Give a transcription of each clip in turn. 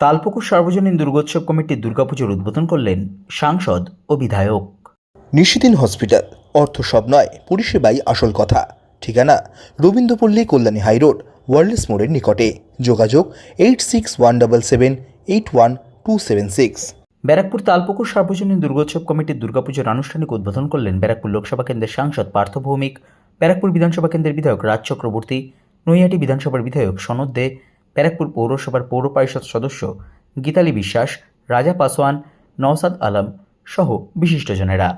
তালপুকুর সার্বজনীন দুর্গোৎসব কমিটির দুর্গাপুজোর উদ্বোধন করলেন সাংসদ ও বিধায়ক। নিশিদিন হসপিটাল অর্থ সব নয় পরিষেবাই আসল কথা। ঠিকানা রবীন্দ্রপল্লী কল্যাণী হাইরোড ওয়ার্ল্ডস মোড়ের নিকটে। যোগাযোগ eight six one double seven eight one two seven six. Barrackpore Talpukur সার্বজনীন দুর্গোৎসব কমিটির দুর্গাপুজোর আনুষ্ঠানিক উদ্বোধন করলেন ব্যারাকপুর লোকসভা কেন্দ্রের সাংসদ পার্থ ভৌমিক ব্যারাকপুর বিধানসভা কেন্দ্রের বিধায়ক রাজ চক্রবর্তী নৈহাটি বিধানসভার বিধায়ক সনদ দে ব্যারাকপুর পৌরসভার পৌর পরিষদ সদস্য গীতালি বিশ্বাস রাজা পাসওয়ান নওসাদ আলম সহ বিশিষ্টজনেরা।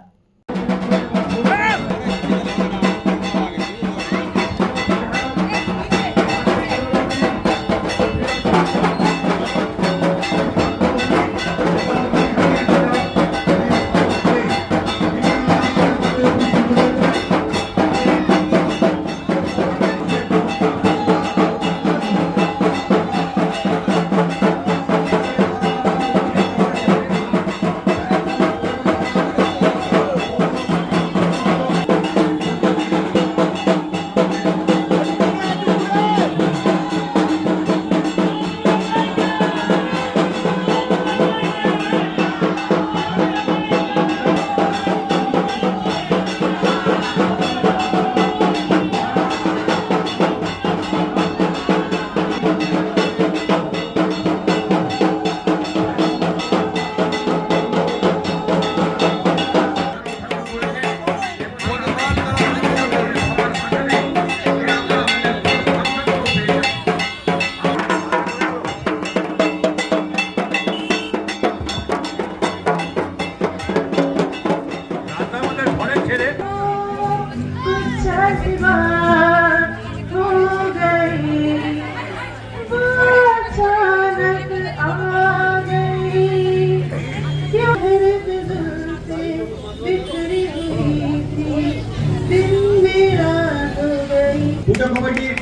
পূজা কমিটির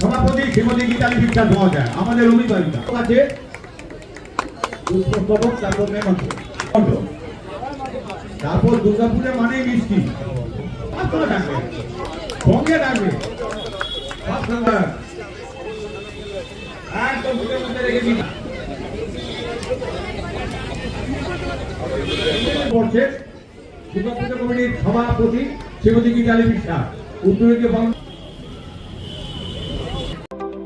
সভাপতি শ্রীমতী গীতালি বিশ্বাস মহাশয় আমাদের অভিভাবিকা আছে? পুষ্পস্তবক তারপর তারপর দুর্গাপুজো মানে মিষ্টি। পাঁচশো ডাকবে একদম বুকের মধ্যে রেখে দিন পড়ছে দুর্গাপুজো কমিটির সভাপতি শ্রীমতী গীতালী বিশ্বাস। উত্তরীয় Bangla